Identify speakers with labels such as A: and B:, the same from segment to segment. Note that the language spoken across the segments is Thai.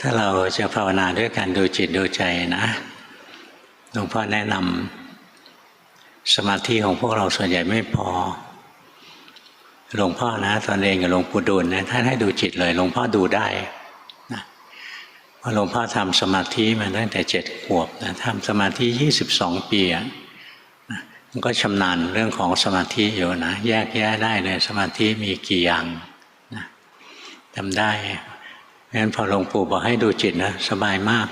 A: ถ้าเราจะภาวนาด้วยการดูจิตดูใจนะหลวงพ่อแนะนำสมาธิของพวกเราส่วนใหญ่ไม่พอหลวงพ่อนะตอนเรียนกับหลวงปู่ดูลนะท่านให้ดูจิตเลยหลวงพ่อดูได้นะพราะหลวงพ่อทำสมาธิมาตั้งแต่เจ็ดขวบนะทำสมาธิยี่สิบสองปีอะนะมันก็ชำนาญเรื่องของสมาธิอยู่นะแยกแยะได้เลยสมาธิมีกี่อย่างนะทำได้ เพราะฉะนั้นพอหลวงปู่บอกให้ดูจิตนะสบายมาก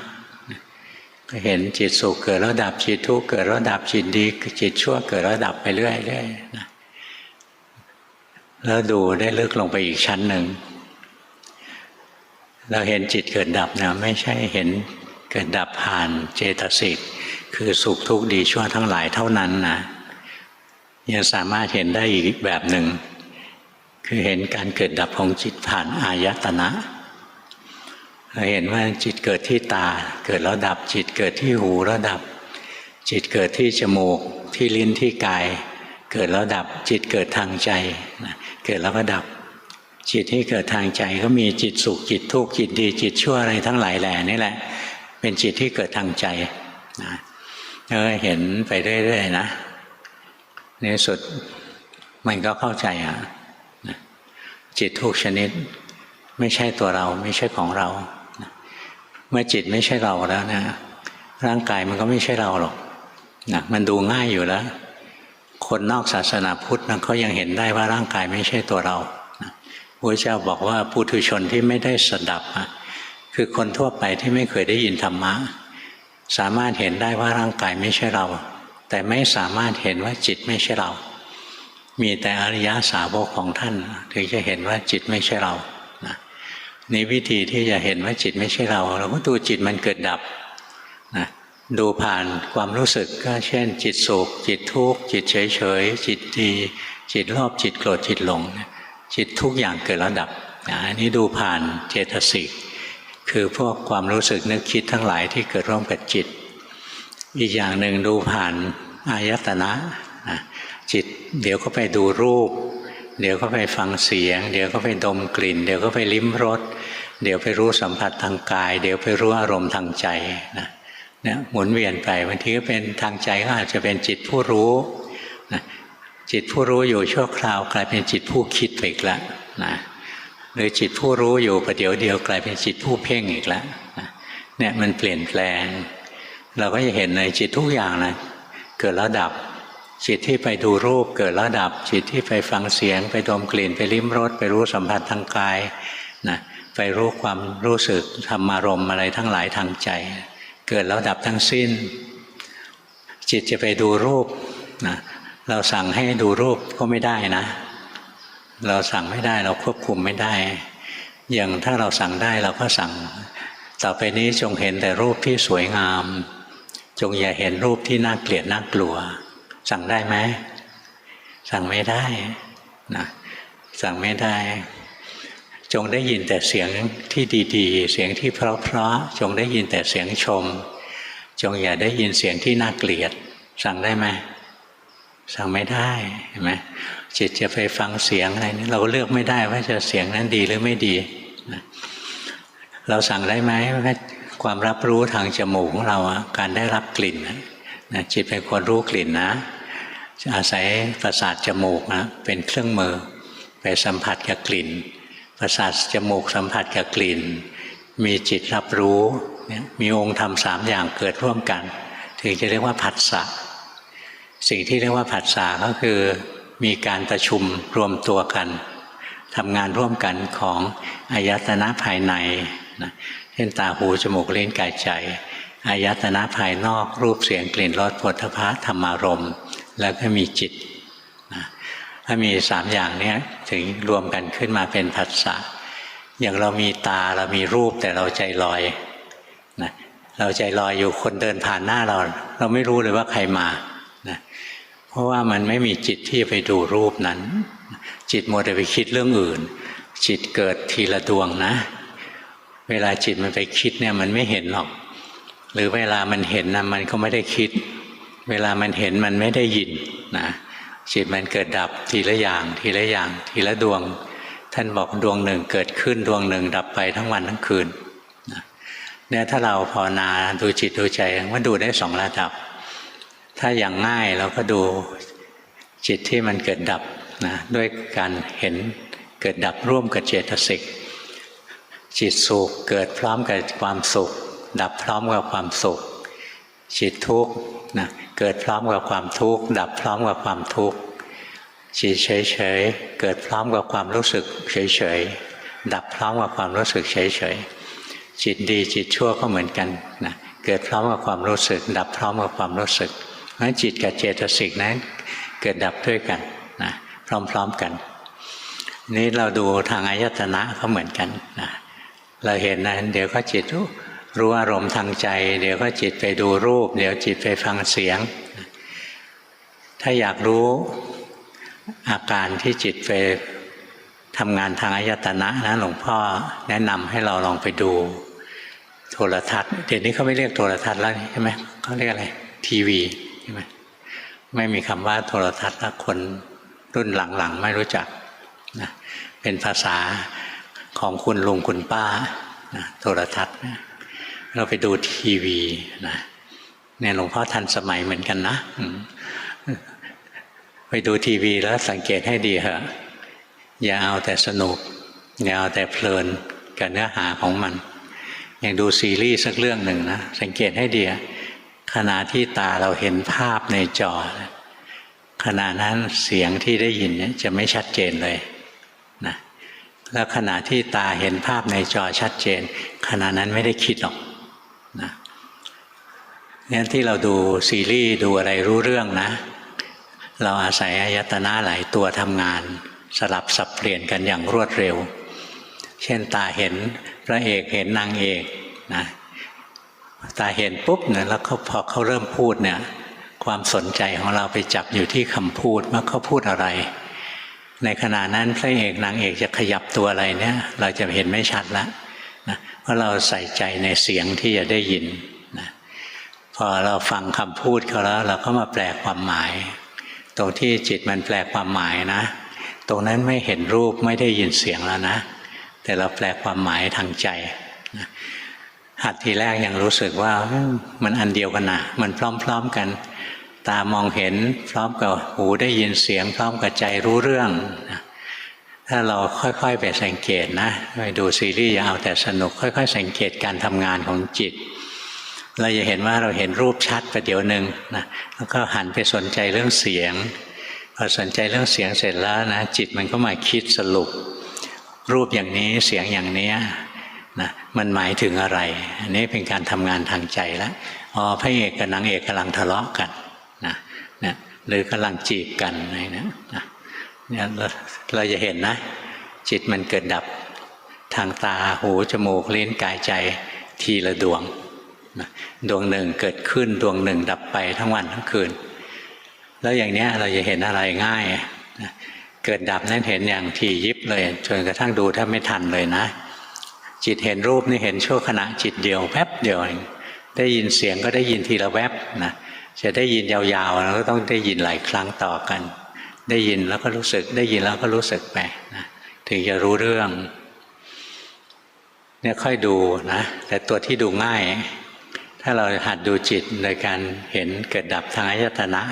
A: ก็เห็นจิตสุขเกิดแล้วดับจิตทุกข์เกิดแล้วดับจิตดี จิตชั่วเกิดแล้วดับไปเรื่อยๆนะแล้วดูได้ลึกลงไปอีกชั้นหนึ่ง เราเห็นจิตเกิดดับนะไม่ใช่เห็นเกิดดับผ่านเจตสิกคือสุขทุกข์ดีชั่วทั้งหลายเท่านั้นนะยังสามารถเห็นได้อีกแบบหนึ่ง คือเห็นการเกิดดับของจิตผ่านอายตนะ เราเห็นว่าจิตเกิดที่ตา เกิดแล้วดับ จิตเกิดที่หูแล้วดับ จิตเกิดที่จมูก ที่ลิ้นที่กาย เกิดแล้วดับ จิตเกิดทางใจเกิดแล้วก็ดับ จิตที่เกิดทางใจก็มีจิตสุขจิตทุกข์จิตดี จิตชั่วอะไรทั้งหลายแหล่นี่แหละ เป็นจิตที่เกิดทางใจนะแล้วก็เห็นไปเรื่อยๆนะในที่สุดมันก็เข้าใจอะจิตทุกชนิด ไม่ใช่ตัวเราไม่ใช่ของเรา เมื่อจิตไม่ใช่เราแล้วนะ ร่างกายมันก็ไม่ใช่เราหรอกนะมันดูง่ายอยู่แล้ว คนนอกศาสนาพุทธนะเขายังเห็นได้ว่าร่างกายไม่ใช่ตัวเราพระเจ้าบอกว่าปุถุชนที่ไม่ได้สดับคือคนทั่วไปที่ไม่เคยได้ยินธรรมะ สามารถเห็นได้ว่าร่างกายไม่ใช่เรา แต่ไม่สามารถเห็นว่าจิตไม่ใช่เรา มีแต่อริยสาวกของท่าน ถึงจะเห็นว่าจิตไม่ใช่เรา นะนี่วิธีที่จะเห็นว่าจิตไม่ใช่เรา เราก็ดูจิตมันเกิดดับนะดูผ่านความรู้สึกก็เช่น จิตสุขจิตทุกข์จิตเฉยเฉยจิตดี จิตรอบจิตโกรธจิตหลง จิตทุกอย่างเกิดแล้วดับอันนี้ดูผ่านเจตสิกคือพวกความรู้สึกนึกคิดทั้งหลายที่เกิดร่วมกับจิต อีกอย่างหนึ่งดูผ่านอายตนะจิตเดี๋ยวก็ไปดูรูป เดี๋ยวก็ไปฟังเสียง เดี๋ยวก็ไปดมกลิ่น เดี๋ยวก็ไปลิ้มรสเดี๋ยวไปรู้สัมผัสทางกาย เดี๋ยวไปรู้อารมณ์ทางใจนะเนี่ยหมุนเวียนไปบางทีก็เป็นทางใจก็อาจจะเป็นจิตผู้รู้นะจิตผู้รู้อยู่ชั่วคราวกลายเป็นจิตผู้คิดไปอีกแล้วนะหรือจิตผู้รู้อยู่ประเดี๋ยวเดียวกลายเป็นจิตผู้เพ่งอีกแล้วนะเนี่ยมันเปลี่ยนแปลง เราก็จะเห็นในจิตทุกอย่างนะเกิดแล้วดับ จิตที่ไปดูรูปเกิดแล้วดับ จิตที่ไปฟังเสียง ไปดมกลิ่น ไปลิ้มรสไปรู้สัมผัสทางกายนะไปรู้ความรู้สึกธรรมารมอะไรทั้งหลายทางใจ เกิดแล้วดับทั้งสิ้น จิตจะไปดูรูปนะเราสั่งให้ดูรูปก็ไม่ได้นะ เราสั่งไม่ได้เราควบคุมไม่ได้ อย่างถ้าเราสั่งได้เราก็สั่ง ต่อไปนี้จงเห็นแต่รูปที่สวยงาม จงอย่าเห็นรูปที่น่าเกลียดน่ากลัว สั่งได้ไหมสั่งไม่ได้นะสั่งไม่ได้ จงได้ยินแต่เสียงที่ดีๆ เสียงที่เพราะๆจงได้ยินแต่เสียงชม จงอย่าได้ยินเสียงที่น่าเกลียด สั่งได้ไหมสั่งไม่ได้เห็นไหมจิตจะไปฟังเสียงอะไรนี่เราเลือกไม่ได้ว่าจะเสียงนั้นดีหรือไม่ดีนะเราสั่งได้ไหมว่าความรับรู้ทางจมูกของเราการได้รับกลิ่นนะจิตเป็นคนรู้กลิ่นนะ อาศัยประสาทจมูกนะเป็นเครื่องมือ ไปสัมผัสกับกลิ่น ประสาทจมูกสัมผัสกับกลิ่น มีจิตรับรู้มีองค์ธรรมสามอย่างเกิดร่วมกัน ถึงจะเรียกว่าผัสสะสิ่งที่เรียกว่าผัสสะก็คือมีการประชุมรวมตัวกันทำงานร่วมกันของอายตนะภายในนะเช่นตาหูจมูกเลิ้นกายใจอายตนะภายนอกรูปเสียงกลิ่นรสผลทพะธรรมารมณ์ แล้วก็มีจิตนะถ้ามีสามอย่างนี้ถึงรวมกันขึ้นมาเป็นผัสสะอย่างเรามีตาเรามีรูปแต่เราใจลอยนะเราใจลอยอยู่คนเดินผ่านหน้าเรา เราไม่รู้เลยว่าใครมานะเพราะว่ามันไม่มีจิตที่ไปดูรูปนั้น จิตมัวแต่ไปคิดเรื่องอื่น จิตเกิดทีละดวงนะ เวลาจิตมันไปคิดเนี่ยมันไม่เห็นหรอก หรือเวลามันเห็นนะมันก็ไม่ได้คิด เวลามันเห็นมันไม่ได้ยินนะจิตมันเกิดดับทีละอย่าง ทีละอย่าง ทีละดวง ท่านบอกดวงหนึ่งเกิดขึ้นดวงหนึ่งดับไปทั้งวันทั้งคืนเนี่ยถ้าเราภาวนาดูจิตดูใจว่าดูได้สองระดับ ถ้าอย่างง่ายเราก็ดูจิตที่มันเกิดดับนะด้วยการเห็นเกิดดับร่วมกับเจตสิกจิตสุขเกิดพร้อมกับความสุข ดับพร้อมกับความสุข จิตทุกข์ นะเกิดพร้อมกับความทุกข์ดับพร้อมกับความทุกข์จิตเฉยๆเกิดพร้อมกับความรู้สึกเฉยๆดับพร้อมกับความรู้สึกเฉยๆจิตดีจิตชั่วก็เหมือนกันนะเกิดพร้อมกับความรู้สึก ดับพร้อมกับความรู้สึกเพราะฉะนั้นจิตกับเจตสิกนั้นเกิดดับด้วยกันนะพร้อมๆกัน นี้เราดูทางอายตนะก็เหมือนกันนะเราเห็นนะเดี๋ยวก็จิตรู้ รู้อารมณ์ทางใจ เดี๋ยวก็จิตไปดูรูป เดี๋ยวจิตไปฟังเสียง ถ้าอยากรู้อาการที่จิตไปทำงานทางอายตนะนะหลวงพ่อแนะนำให้เราลองไปดู โทรทัศน์เดี๋ยวนี้เขาไม่เรียกโทรทัศน์แล้วใช่ไหมเขาเรียกอะไร ทีวีใช่ไหมไม่มีคำว่าโทรทัศน์แล้วคนรุ่นหลังๆ ไม่รู้จักนะเป็นภาษาของคุณลุงคุณป้านะโทรทัศน์นะ เราไปดูทีวีนะเนี่ยหลวงพ่อทันสมัยเหมือนกันนะไปดูทีวีแล้วสังเกตให้ดีเหอะอย่าเอาแต่สนุก อย่าเอาแต่เพลินกับเนื้อหาของมัน อย่างดูซีรีส์สักเรื่องหนึ่งนะสังเกตให้ดีขณะที่ตาเราเห็นภาพในจอ ขณะนั้นเสียงที่ได้ยินเนี่ยจะไม่ชัดเจนเลยนะแล้วขณะที่ตาเห็นภาพในจอชัดเจน ขณะนั้นไม่ได้คิดหรอก งั้นที่เราดูซีรีส์ดูอะไรรู้เรื่องนะ เราอาศัยอายตนะหลายตัวทำงาน สลับสับเปลี่ยนกันอย่างรวดเร็ว เช่นตาเห็นพระเอกเห็นนางเอกนะตาเห็นปุ๊บเนี่ยแล้วเขาพอเขาเริ่มพูดเนี่ยความสนใจของเราไปจับอยู่ที่คำพูดว่าเขาพูดอะไร ในขณะนั้นพระเอกนางเอกจะขยับตัวอะไรเนี่ย เราจะเห็นไม่ชัดแล้วนะเพราะเราใส่ใจในเสียงที่จะได้ยิน พอเราฟังคำพูดเขาแล้ว เราก็มาแปลความหมาย ตรงที่จิตมันแปลความหมายนะ ตรงนั้นไม่เห็นรูปไม่ได้ยินเสียงแล้วนะ แต่เราแปลความหมายทางใจหัดทีแรกยังรู้สึกว่ามันอันเดียวกันนะมันพร้อมๆกัน ตามองเห็นพร้อมกับหูได้ยินเสียง พร้อมกับใจรู้เรื่อง ถ้าเราค่อยๆไปสังเกตนะไปดูซีรีส์อย่าเอาแต่สนุกค่อย ๆ สังเกตการทำงานของจิต เราจะเห็นว่าเราเห็นรูปชัดประเดี๋ยวหนึ่งนะแล้วก็หันไปสนใจเรื่องเสียงพอสนใจเรื่องเสียงเสร็จแล้วนะจิตมันก็มาคิดสรุป รูปอย่างนี้เสียงอย่างนี้นะมันหมายถึงอะไรอันนี้เป็นการทำงานทางใจแล้วอ๋อพระเอกกับนางเอกกำลังทะเลาะกันนะนะหรือกำลังจีบกันอะไรนะนะเนี่ยเราเราจะเห็นนะ จิตมันเกิดดับทางตาหูจมูกลิ้นกายใจทีละดวง ดวงหนึ่งเกิดขึ้นดวงหนึ่งดับไปทั้งวันทั้งคืน แล้วอย่างนี้เราจะเห็นอะไรง่ายนะเกิดดับนั้นเห็นอย่างทียิบเลยจนกระทั่งดูแทบไม่ทันเลยนะ จิตเห็นรูปนี่เห็นชั่วขณะจิตเดียวแป๊บเดียวเองได้ยินเสียงก็ได้ยินทีละแวบนะจะได้ยินยาวๆแล้วก็ต้องได้ยินหลายครั้งต่อกัน ได้ยินแล้วก็รู้สึกได้ยินแล้วก็รู้สึกไปนะถึงจะรู้เรื่องเนี่ยค่อยดูนะแต่ตัวที่ดูง่าย ถ้าเราหัดดูจิตโดยการเห็นเกิดดับทางอายตนะ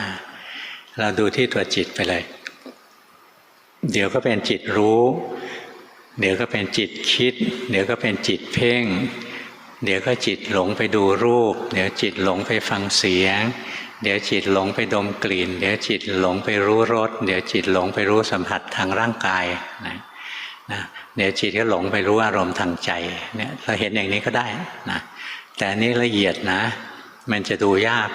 A: เราดูที่ตัวจิตไปเลย เดี๋ยวก็เป็นจิตรู้ เดี๋ยวก็เป็นจิตคิด เดี๋ยวก็เป็นจิตเพ่ง เดี๋ยวก็จิตหลงไปดูรูป เดี๋ยวจิตหลงไปฟังเสียง เดี๋ยวจิตหลงไปดมกลิ่น เดี๋ยวจิตหลงไปรู้รส เดี๋ยวจิตหลงไปรู้สัมผัสทางร่างกายนะนะเดี๋ยวจิตก็หลงไปรู้อารมณ์ทางใจเนี่ยเราเห็นอย่างนี้ก็ได้นะ แต่นนี้ละเอียดนะ มันจะดูยาก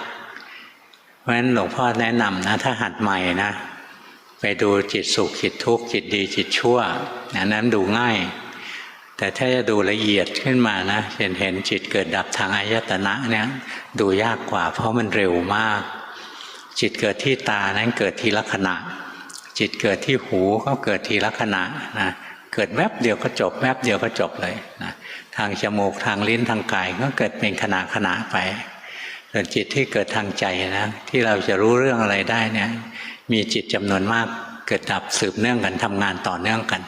A: เพราะฉะนั้นหลวงพ่อแนะนำนะถ้าหัดใหม่นะ ไปดูจิตสุขจิตทุกข์จิตดีจิตชั่วอันนั้นดูง่าย แต่ถ้าจะดูละเอียดขึ้นมานะเห็นเห็นจิตเกิดดับทางอายตนะเนี่ยดูยากกว่า เพราะมันเร็วมาก จิตเกิดที่ตานั้นเกิดทีละขณะ จิตเกิดที่หูก็เกิดทีละขณะนะเกิดแวบเดียวก็จบแวบเดียวก็จบเลยนะ ทางจมูกทางลิ้นทางกายก็เกิดเป็นขณะขณะไปส่วนจิตที่เกิดทางใจนะที่เราจะรู้เรื่องอะไรได้เนี่ยมีจิตจำนวนมากเกิดดับสืบเนื่องกันทำงานต่อเนื่องกัน